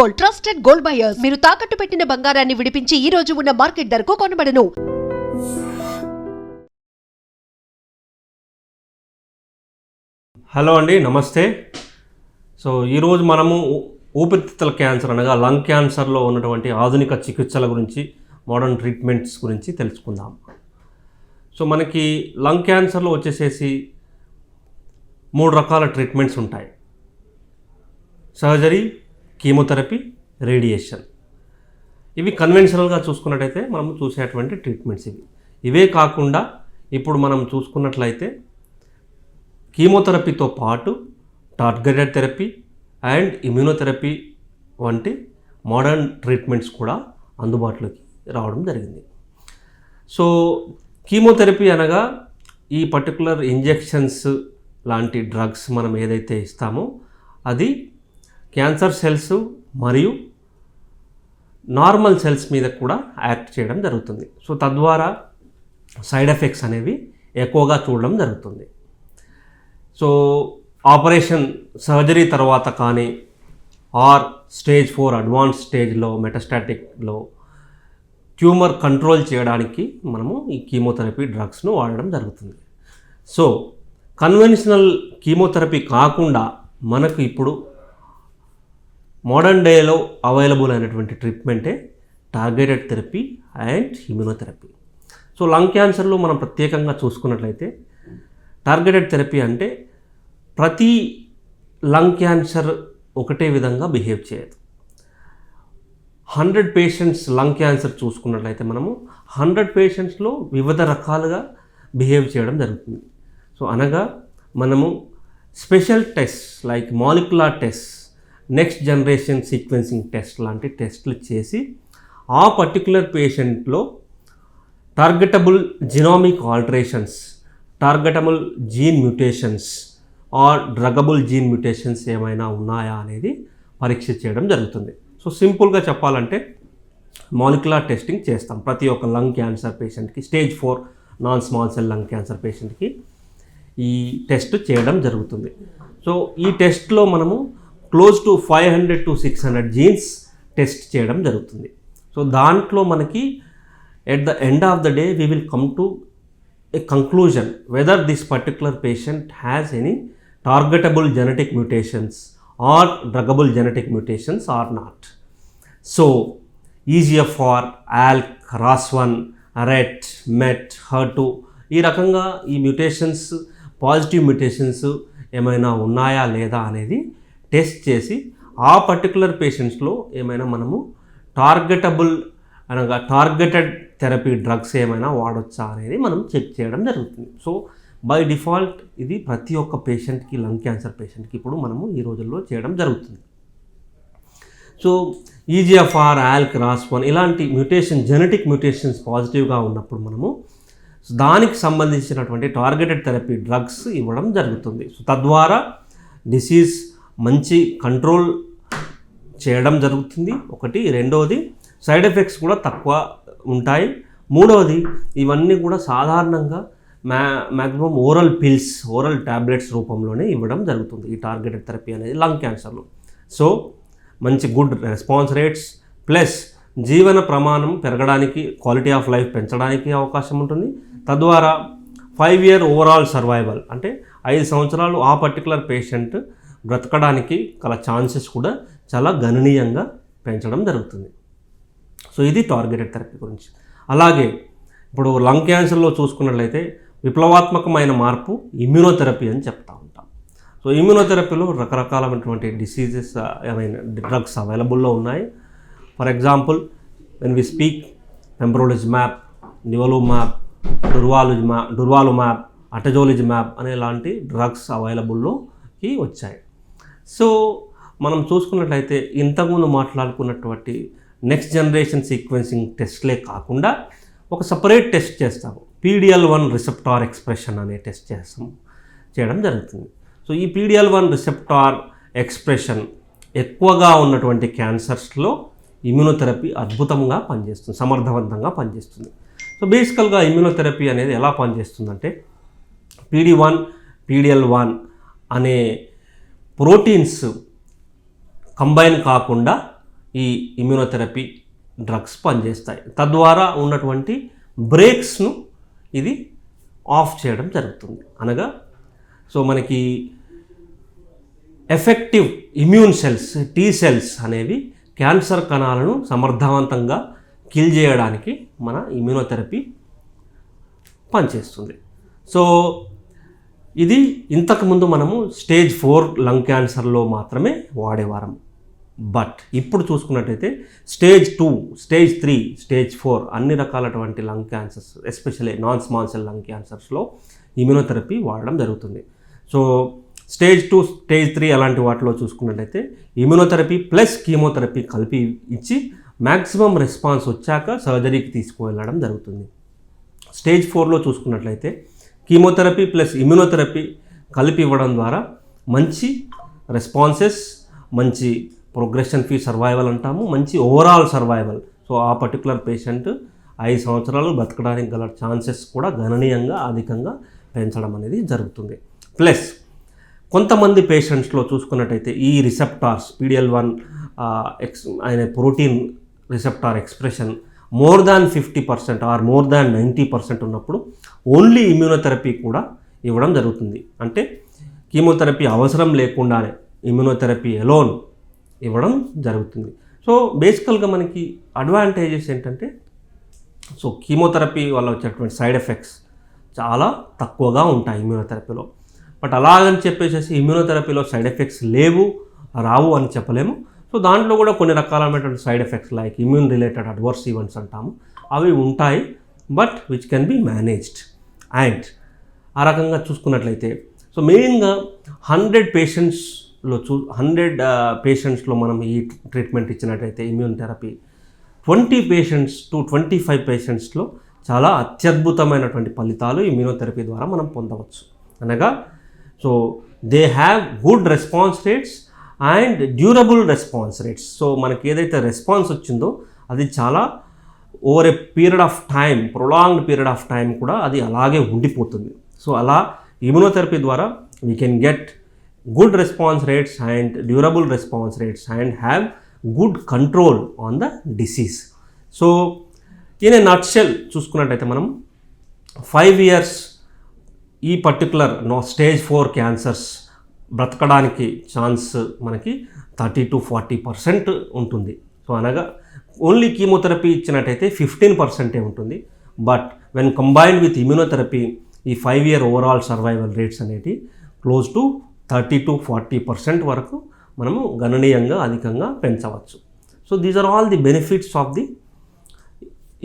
Gold trusted gold buyers. మీరు తాకట్టు పెట్టిన బంగారాన్ని విడిపించి ఈ రోజు ఉన్న మార్కెట్ ధరకు కొనబడను. హలో అండి నమస్తే. సో ఈరోజు మనము ఊపిరితిత్తుల క్యాన్సర్ అనగా లంగ్ క్యాన్సర్లో ఉన్నటువంటి ఆధునిక చికిత్సల గురించి మోడర్న్ ట్రీట్మెంట్స్ గురించి తెలుసుకుందాం. సో మనకి లంగ్ క్యాన్సర్లో వచ్చేసేసి మూడు రకాల ట్రీట్మెంట్స్ ఉంటాయి. Surgery chemotherapy radiation. ఇవి కన్వెన్షనల్గా చూసుకున్నట్టయితే మనం చూసేటువంటి ట్రీట్మెంట్స్ ఇవి. ఇవే కాకుండా ఇప్పుడు మనం చూసుకున్నట్లయితే కీమోథెరపీతో పాటు టార్గెటెడ్ థెరపీ అండ్ ఇమ్యూనోథెరపీ వంటి మోడర్న్ ట్రీట్మెంట్స్ కూడా అందుబాటులోకి రావడం జరిగింది. సో కీమోథెరపీ అనగా ఈ పర్టికులర్ ఇంజెక్షన్స్ లాంటి డ్రగ్స్ మనం ఏదైతే ఇస్తామో అది క్యాన్సర్ సెల్స్ మరియు నార్మల్ సెల్స్ మీద కూడా యాక్ట్ చేయడం జరుగుతుంది. సో తద్వారా సైడ్ ఎఫెక్ట్స్ అనేవి ఎక్కువగా చూడడం జరుగుతుంది. సో ఆపరేషన్ సర్జరీ తర్వాత కానీ ఆర్ స్టేజ్ ఫోర్ అడ్వాన్స్ స్టేజ్లో మెటస్టాటిక్లో ట్యూమర్ కంట్రోల్ చేయడానికి మనము ఈ కీమోథెరపీ డ్రగ్స్ను వాడడం జరుగుతుంది. సో కన్వెన్షనల్ కీమోథెరపీ కాకుండా మనకు ఇప్పుడు మోడర్న్ డేలో అవైలబుల్ అయినటువంటి ట్రీట్మెంటే targeted therapy and immunotherapy. So lung క్యాన్సర్లో మనం ప్రత్యేకంగా చూసుకున్నట్లయితే టార్గెటెడ్ థెరపీ అంటే ప్రతి లంగ్ క్యాన్సర్ ఒకటే విధంగా బిహేవ్ చేయదు. హండ్రెడ్ పేషెంట్స్ లంగ్ క్యాన్సర్ చూసుకున్నట్లయితే మనము హండ్రెడ్ పేషెంట్స్లో వివిధ రకాలుగా బిహేవ్ చేయడం జరుగుతుంది. సో అనగా మనము special test like molecular test next generation sequencing test లాంటి టెస్ట్లు చేసి ఆ particular పేషెంట్లో targetable genomic alterations targetable gene mutations or druggable gene mutations ఏమైనా ఉన్నాయా అనేది పరీక్ష చేయడం జరుగుతుంది. సో సింపుల్గా చెప్పాలంటే మాలిక్యులర్ టెస్టింగ్ చేస్తాం. ప్రతి ఒక్క లంగ్ క్యాన్సర్ పేషెంట్కి stage four non small cell lung cancer పేషెంట్కి ఈ టెస్ట్ చేయడం జరుగుతుంది. సో ఈ టెస్ట్లో మనము close to five hundred to six hundred genes test చేయడం జరుగుతుంది. సో దాంట్లో మనకి at the end of the day we will come to a conclusion whether this particular patient has any targetable genetic mutations or druggable genetic mutations or not. So EGFR ALK ROS one RET met hurt ఈ రకంగా ఈ mutations positive mutations ఏమైనా ఉన్నాయా లేదా అనేది test చేసి ఆ particular పేషెంట్స్లో ఏమైనా మనము టార్గెటబుల్ అనగా టార్గెటెడ్ థెరపీ డ్రగ్స్ ఏమైనా వాడొచ్చా అనేది మనం చెక్ చేయడం జరుగుతుంది. సో బై డిఫాల్ట్ ఇది ప్రతి ఒక్క పేషెంట్కి లంగ్ క్యాన్సర్ పేషెంట్కి ఇప్పుడు మనము ఈ రోజుల్లో చేయడం జరుగుతుంది. So EGFR EGFR ALK one ఇలాంటి మ్యూటేషన్ జెనెటిక్ మ్యూటేషన్స్ పాజిటివ్గా ఉన్నప్పుడు మనము సో దానికి సంబంధించినటువంటి టార్గెటెడ్ థెరపీ డ్రగ్స్ ఇవ్వడం జరుగుతుంది. సో తద్వారా డిసీజ్ మంచి కంట్రోల్ చేయడం జరుగుతుంది. ఒకటి. రెండవది సైడ్ ఎఫెక్ట్స్ కూడా తక్కువ ఉంటాయి. మూడవది ఇవన్నీ కూడా సాధారణంగా మ్యా maximum oral pills oral tablets రూపంలోనే ఇవ్వడం జరుగుతుంది. ఈ టార్గెటెడ్ థెరపీ అనేది లంగ్ క్యాన్సర్లో సో మంచి గుడ్ రెస్పాన్స్ రేట్స్ ప్లస్ జీవన ప్రమాణం పెరగడానికి క్వాలిటీ ఆఫ్ లైఫ్ పెంచడానికి అవకాశం ఉంటుంది. తద్వారా ఫైవ్ ఇయర్ ఓవరాల్ సర్వైవల్ అంటే ఐదు సంవత్సరాలు ఆ పర్టికులర్ పేషెంట్ బ్రతకడానికి గల ఛాన్సెస్ కూడా చాలా గణనీయంగా పెంచడం జరుగుతుంది. సో ఇది టార్గెటెడ్ థెరపీ గురించి. అలాగే ఇప్పుడు లంగ్ క్యాన్సర్లో చూసుకున్నట్లయితే విప్లవాత్మకమైన మార్పు ఇమ్యూనోథెరపీ అని చెప్తా ఉంటాం. సో ఇమ్యూనోథెరపీలో రకరకాలైనటువంటి డిసీజెస్ ఏమైనా డ్రగ్స్ అవైలబుల్లో ఉన్నాయి. For example when we speak pembrolizumab nivolumab durvalumab durvalumab atezolizumab అనే లాంటి డ్రగ్స్ అవైలబుల్లోకి వచ్చాయి. సో మనం చూసుకున్నట్లయితే ఇంతకుముందు మాట్లాడుకున్నటువంటి నెక్స్ట్ జనరేషన్ సీక్వెన్సింగ్ టెస్ట్లే కాకుండా ఒక సపరేట్ టెస్ట్ చేస్తాము పీడిఎల్ వన్ రిసెప్టార్ ఎక్స్ప్రెషన్ అనే టెస్ట్ చేస్తాం చేయడం జరుగుతుంది. సో ఈ పీడిఎల్ వన్ రిసెప్టార్ ఎక్స్ప్రెషన్ ఎక్కువగా ఉన్నటువంటి క్యాన్సర్స్లో ఇమ్యూనోథెరపీ అద్భుతంగా పనిచేస్తుంది సమర్థవంతంగా పనిచేస్తుంది. సో బేసికల్గా ఇమ్యూనోథెరపీ అనేది ఎలా పనిచేస్తుందంటే పీడి వన్ పీడిఎల్ వన్ అనే ప్రోటీన్స్ కంబైన్ కాకుండా ఈ ఇమ్యూనోథెరపీ డ్రగ్స్ పనిచేస్తాయి. తద్వారా ఉన్నటువంటి బ్రేక్స్ను ఇది ఆఫ్ చేయడం జరుగుతుంది. అనగా సో మనకి effective immune cells T cells అనేవి క్యాన్సర్ కణాలను సమర్థవంతంగా కిల్ చేయడానికి మన ఇమ్యూనోథెరపీ పనిచేస్తుంది. సో ఇది ఇంతకుముందు మనము స్టేజ్ ఫోర్ లంగ్ క్యాన్సర్లో మాత్రమే వాడేవారం బట్ ఇప్పుడు చూసుకున్నట్టయితే stage two stage three stage four అన్ని రకాలటువంటి lung cancers especially non small cell lung క్యాన్సర్స్లో immunotherapy వాడడం జరుగుతుంది. So stage two stage three అలాంటి వాటిలో చూసుకున్నట్టయితే ఇమ్యూనోథెరపీ ప్లస్ కీమోథెరపీ కలిపి ఇచ్చి మ్యాక్సిమం రెస్పాన్స్ వచ్చాక సర్జరీకి తీసుకువెళ్ళడం జరుగుతుంది. స్టేజ్ ఫోర్లో చూసుకున్నట్లయితే కీమోథెరపీ ప్లస్ ఇమ్యూనోథెరపీ కలిపి ఇవ్వడం ద్వారా మంచి రెస్పాన్సెస్ మంచి ప్రోగ్రెషన్ ఫీ సర్వైవల్ అంటాము మంచి ఓవరాల్ సర్వైవల్. సో ఆ పర్టికులర్ పేషెంట్ ఐదు సంవత్సరాలు బతకడానికి గల ఛాన్సెస్ కూడా గణనీయంగా అధికంగా పెంచడం అనేది జరుగుతుంది. ప్లస్ కొంతమంది పేషెంట్స్లో చూసుకున్నట్టయితే ఈ రిసెప్టార్స్ పీడిఎల్ వన్ ఎక్స్ అనే protein receptor expression more than fifty percent or more than ninety percent ఉన్నప్పుడు ఓన్లీ ఇమ్యూనోథెరపీ కూడా ఇవ్వడం జరుగుతుంది. అంటే కీమోథెరపీ అవసరం లేకుండానే ఇమ్యూనోథెరపీ ఎలోన్ ఇవ్వడం జరుగుతుంది. సో బేసికల్గా మనకి అడ్వాంటేజెస్ ఏంటంటే సో కీమోథెరపీ వల్ల వచ్చేటువంటి సైడ్ ఎఫెక్ట్స్ చాలా తక్కువగా ఉంటాయి ఇమ్యూనోథెరపీలో. బట్ అలాగని చెప్పేసి ఇమ్యూనోథెరపీలో సైడ్ ఎఫెక్ట్స్ లేవు రావు అని చెప్పలేము. సో దాంట్లో కూడా కొన్ని రకాలైనటువంటి side effects like immune related adverse events అంటాము. అవి ఉంటాయి. But which can be managed. And ఆ రకంగా చూసుకున్నట్లయితే సో మెయిన్గా హండ్రెడ్ పేషెంట్స్లో చూ హండ్రెడ్ పేషెంట్స్లో మనం ఈ ట్రీట్మెంట్ ఇచ్చినట్లయితే immune therapy twenty patients to twenty five పేషెంట్స్లో చాలా అత్యద్భుతమైనటువంటి ఫలితాలు ఇమ్యూనోథెరపీ ద్వారా మనం పొందవచ్చు. అనగా so they have good response rates and durable response rates. So మనకి ఏదైతే రెస్పాన్స్ వచ్చిందో అది చాలా over a period of time prolonged period of time కూడా అది అలాగే ఉండిపోతుంది. సో అలా ఇమ్యూనోథెరపీ ద్వారా we can get good response rates and durable response rates and have good control on the disease so in nutshell చూసుకున్నట్టయితే మనం five years ఈ particular no stage four cancers బ్రతకడానికి ఛాన్స్ మనకి థర్టీ టు ఫార్టీ పర్సెంట్ ఉంటుంది. So అనగా only chemotherapy ఇచ్చినట్టయితే fifteen పర్సెంటే ఉంటుంది. But when combined with immunotherapy ఈ five year overall survival rates అనేవి close to thirty to forty percent వరకు మనము గణనీయంగా అధికంగా పెంచవచ్చు. So these are all the benefits of the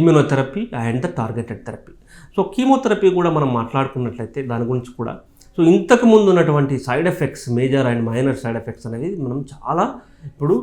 immunotherapy and the targeted therapy. So chemotherapy కూడా మనం మాట్లాడుకున్నట్లయితే దాని గురించి కూడా సో ఇంతకు ముందు ఉన్నటువంటి side effects major and minor side effects అనేది మనం చాలా ఇప్పుడు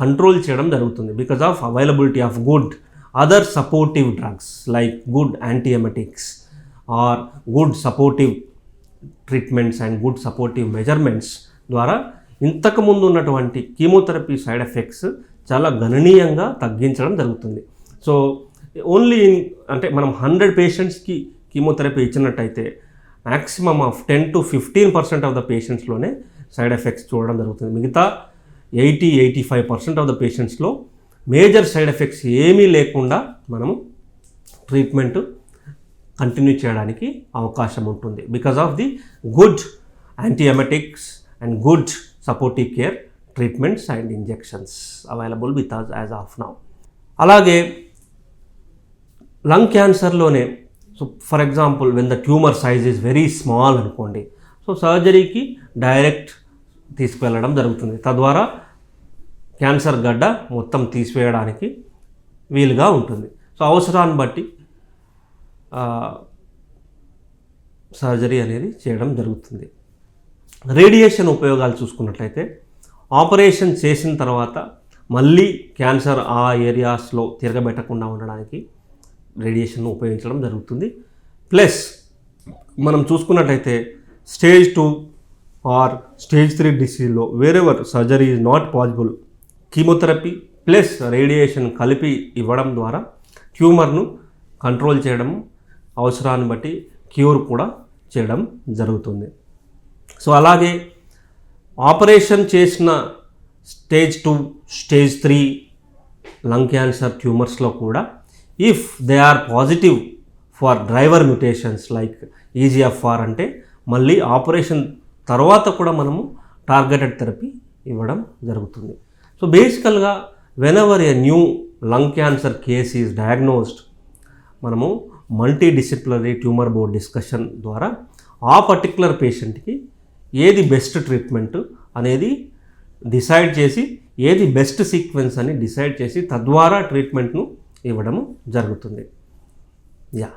కంట్రోల్ చేయడం జరుగుతుంది because of availability of good other supportive drugs like good antiemetics or good supportive treatments and good supportive measurements ద్వారా ఇంతకుముందు ఉన్నటువంటి కీమోథెరపీ సైడ్ ఎఫెక్ట్స్ చాలా గణనీయంగా తగ్గించడం జరుగుతుంది. సో ఓన్లీ ఇన్ అంటే మనం హండ్రెడ్ పేషెంట్స్కి కీమోథెరపీ ఇచ్చినట్టయితే maximum of ten to fifteen percent of the పేషెంట్స్లోనే side effects చూడడం జరుగుతుంది. మిగతా eighty eighty five percent of the పేషెంట్స్లో major side effects ఏమీ లేకుండా మనము ట్రీట్మెంట్ కంటిన్యూ చేయడానికి అవకాశం ఉంటుంది. Because of the good antiemetics and good supportive care treatments and injections available with us as of now. అలాగే lung క్యాన్సర్లోనే so for example when the tumour size is very small అనుకోండి so సర్జరీకి direct తీసుకువెళ్ళడం జరుగుతుంది. తద్వారా cancer గడ్డ మొత్తం తీసివేయడానికి వీలుగా ఉంటుంది. సో అవసరాన్ని బట్టి సర్జరీ అనేది చేయడం జరుగుతుంది. రేడియేషన్ ఉపయోగాలు చూసుకున్నట్లయితే ఆపరేషన్ చేసిన తర్వాత మళ్ళీ క్యాన్సర్ ఆ ఏరియాస్లో తిరగబెట్టకుండా ఉండడానికి రేడియేషన్ ఉపయోగించడం జరుగుతుంది. ప్లస్ మనం చూసుకున్నట్లయితే stage two or stage three డిసీజ్లో wherever surgery is not possible chemotherapy plus radiation కలిపి ఇవ్వడం ద్వారా ట్యూమర్ను కంట్రోల్ చేయడం అవసరాన్ని బట్టి క్యూర్ కూడా చేయడం జరుగుతుంది. సో అలాగే ఆపరేషన్ చేసిన stage two stage three lung cancer ట్యూమర్స్లో కూడా if they are positive for driver mutations like EGFR అంటే మళ్ళీ ఆపరేషన్ తర్వాత కూడా మనము టార్గెటెడ్ థెరపీ ఇవ్వడం జరుగుతుంది. సో బేసికల్గా whenever a new lung cancer case is diagnosed మనము multi disciplinary tumour board discussion ద్వారా ఆ పర్టిక్యులర్ పేషెంట్కి ఏది బెస్ట్ ట్రీట్మెంట్ అనేది డిసైడ్ చేసి ఏది బెస్ట్ సీక్వెన్స్ అని డిసైడ్ చేసి తద్వారా ట్రీట్మెంట్ను ఇవ్వడము జరుగుతుంది. యా